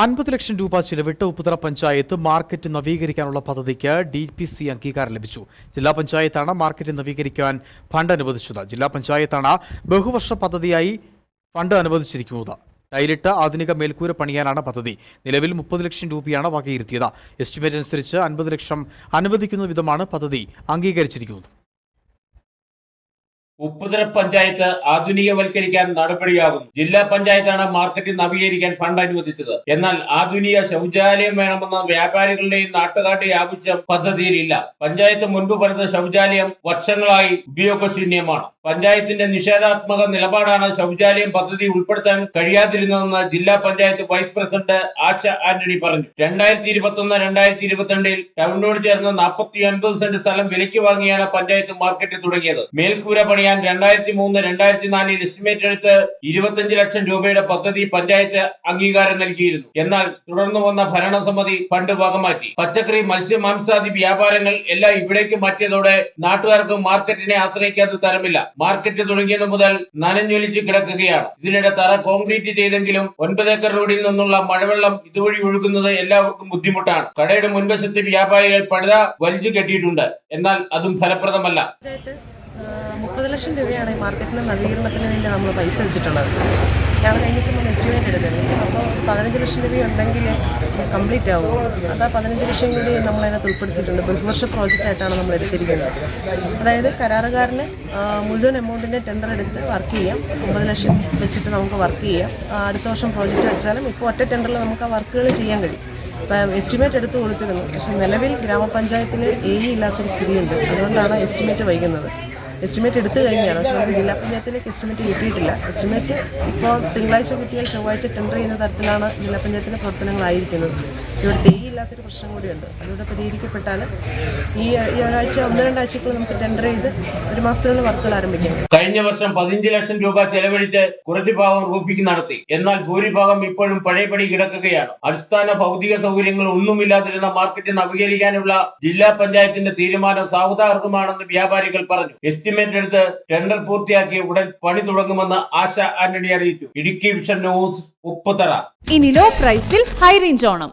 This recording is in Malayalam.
അൻപത് ലക്ഷം രൂപ ചിലവിട്ട് ഉപ്പുതറ പഞ്ചായത്ത് മാർക്കറ്റ് നവീകരിക്കാനുള്ള പദ്ധതിക്ക് ഡി പി സി അംഗീകാരം ലഭിച്ചു. ജില്ലാ പഞ്ചായത്താണ് മാർക്കറ്റ് നവീകരിക്കാൻ ഫണ്ട് അനുവദിച്ചത്. ജില്ലാ പഞ്ചായത്താണ് ബഹുവർഷ പദ്ധതിയായി ഫണ്ട് അനുവദിച്ചിരിക്കുന്നത്. ടൈലിട്ട് ആധുനിക മേൽക്കൂര പണിയാനാണ് പദ്ധതി. നിലവിൽ മുപ്പത് ലക്ഷം രൂപയാണ് വകയിരുത്തിയത്. എസ്റ്റിമേറ്റ് അനുസരിച്ച് അൻപത് ലക്ഷം അനുവദിക്കുന്ന വിധമാണ് പദ്ധതി അംഗീകരിച്ചിരിക്കുന്നത്. ഉപ്പുതര പഞ്ചായത്ത് ആധുനികവൽക്കരിക്കാൻ നടപടിയാകുന്നു. ജില്ലാ പഞ്ചായത്താണ് മാർക്കറ്റ് നവീകരിക്കാൻ ഫണ്ട് അനുവദിച്ചത്. എന്നാൽ ആധുനിക ശൗചാലയം വേണമെന്ന വ്യാപാരികളുടെയും നാട്ടുകാരുടെയും ആവശ്യം പദ്ധതിയിലില്ല. പഞ്ചായത്ത് മുൻപ് പണിത ശൗചാലയം വർഷങ്ങളായി ഉപയോഗശൂന്യമാണ്. പഞ്ചായത്തിന്റെ നിഷേധാത്മക നിലപാടാണ് ശൗചാലയം പദ്ധതി ഉൾപ്പെടുത്താൻ കഴിയാതിരുന്നതെന്ന് ജില്ലാ പഞ്ചായത്ത് വൈസ് പ്രസിഡന്റ് ആശ ആന്റണി പറഞ്ഞു. രണ്ടായിരത്തി ഇരുപത്തി ഒന്ന് രണ്ടായിരത്തി ഇരുപത്തിരണ്ടിൽ ടൗണിനോട് ചേർന്ന് നാൽപ്പത്തി ഒൻപത് സെന്റ് സ്ഥലം വിലയ്ക്ക് വാങ്ങിയാണ് പഞ്ചായത്ത് മാർക്കറ്റ് തുടങ്ങിയത്. മേൽക്കൂര പണിയാൻ രണ്ടായിരത്തി മൂന്ന് രണ്ടായിരത്തി നാലിൽ എസ്റ്റിമേറ്റ് എടുത്ത് ഇരുപത്തിയഞ്ച് ലക്ഷം രൂപയുടെ പദ്ധതി പഞ്ചായത്ത് അംഗീകാരം നൽകിയിരുന്നു. എന്നാൽ തുടർന്നു വന്ന ഭരണസമിതി ഫണ്ട് വകമാറ്റി. പച്ചക്കറി മത്സ്യ മാംസാദി വ്യാപാരങ്ങൾ എല്ലാം ഇവിടേക്ക് മാറ്റിയതോടെ നാട്ടുകാർക്ക് മാർക്കറ്റിനെ ആശ്രയിക്കാത്ത തരമില്ല. മാർക്കറ്റ് തുടങ്ങിയത് മുതൽ നനഞ്ഞൊലിച്ച് കിടക്കുകയാണ്. ഇതിനിടെ തറ കോൺക്രീറ്റ് ചെയ്തെങ്കിലും ഒൻപത് ഏക്കർ റോഡിൽ നിന്നുള്ള മഴവെള്ളം ഇതുവഴി ഒഴുകുന്നത് എല്ലാവർക്കും ബുദ്ധിമുട്ടാണ്. കടയുടെ മുൻവശത്ത് വ്യാപാരികൾ പഴുത വലിച്ചു കെട്ടിയിട്ടുണ്ട്. എന്നാൽ അതും ഫലപ്രദമല്ല. മുപ്പത് ലക്ഷം രൂപയാണ് ഈ മാർക്കറ്റിന്റെ നവീകരണത്തിന് വേണ്ടി നമ്മൾ പൈസ വെച്ചിട്ടുള്ളത്. ഞാൻ കഴിഞ്ഞ ദിവസം എസ്റ്റിമേറ്റ് എടുത്തിരുന്നു. അപ്പോൾ പതിനഞ്ച് ലക്ഷം രൂപ ഉണ്ടെങ്കിൽ കംപ്ലീറ്റ് ആവും. അതാ പതിനഞ്ച് ലക്ഷം കൂടി നമ്മളതിനകത്ത് ഉൾപ്പെടുത്തിയിട്ടുണ്ട്. ബഹുവർഷ പ്രോജക്റ്റായിട്ടാണ് നമ്മൾ എടുത്തിരിക്കുന്നത്. അതായത് കരാറുകാരന് മുഴുവൻ എമൗണ്ടിന്റെ ടെൻഡർ എടുത്ത് വർക്ക് ചെയ്യാം. ഒമ്പത് ലക്ഷം വെച്ചിട്ട് നമുക്ക് വർക്ക് ചെയ്യാം. അടുത്ത വർഷം പ്രോജക്റ്റ് വെച്ചാലും ഇപ്പോൾ ഒറ്റ ടെൻഡറിൽ നമുക്ക് ആ വർക്കുകൾ ചെയ്യാൻ കഴിയും. എസ്റ്റിമേറ്റ് എടുത്ത് കൊടുത്തിരുന്നു. പക്ഷെ നിലവിൽ ഗ്രാമപഞ്ചായത്തിൽ എ ഇ ഇല്ലാത്തൊരു സ്ഥിതിയുണ്ട്. അതുകൊണ്ടാണ് എസ്റ്റിമേറ്റ് വൈകുന്നത്. എസ്റ്റിമേറ്റ് എടുത്തു കഴിഞ്ഞാണ് പക്ഷേ നമുക്ക് ജില്ലാ പഞ്ചായത്തിലേക്ക് എസ്റ്റിമേറ്റ് കിട്ടിയിട്ടില്ല. എസ്റ്റിമേറ്റ് ഇപ്പോൾ തിങ്കളാഴ്ച കിട്ടിയാൽ ചൊവ്വാഴ്ച ടെൻഡർ ചെയ്യുന്ന തരത്തിലാണ് ജില്ലാ പഞ്ചായത്തിന്റെ പ്രവർത്തനങ്ങളായിരിക്കുന്നത്. ഇവിടുത്തെ തേയില്ലാത്തൊരു പ്രശ്നം കൂടിയുണ്ട്. അതിവിടെ പരിഹരിക്കപ്പെട്ടാൽ ഈ ഈ ഒരാഴ്ച ഒന്ന് രണ്ടാഴ്ചക്കുള്ള നമുക്ക് ടെൻഡർ ചെയ്ത് ഒരു മാസത്തിനുള്ളിൽ വർക്കുകൾ ആരംഭിക്കാം. കഴിഞ്ഞ വർഷം പതിനഞ്ച് ലക്ഷം രൂപ ചെലവഴിച്ച് കുറച്ച് ഭാഗം റൂഫിംഗ് നടത്തി. എന്നാൽ ഭൂരിഭാഗം ഇപ്പോഴും പഴയപടി കിടക്കുകയാണ്. അടിസ്ഥാന ഭൗതിക സൗകര്യങ്ങൾ ഒന്നുമില്ലാതിരുന്ന മാർക്കറ്റ് നവീകരിക്കാനുള്ള ജില്ലാ പഞ്ചായത്തിന്റെ തീരുമാനം സാവധാർഗമാണെന്ന് വ്യാപാരികൾ പറഞ്ഞു. എസ്റ്റിമേറ്റ് എടുത്ത് ടെൻഡർ പൂർത്തിയാക്കിയ ഉടൻ പണി തുടങ്ങുമെന്ന് ആശ ആന്റണി അറിയിച്ചു. Idukki vision news Upputhara. ഇനി ലോ പ്രൈസിൽ ഹൈ റേഞ്ച് ഓണം.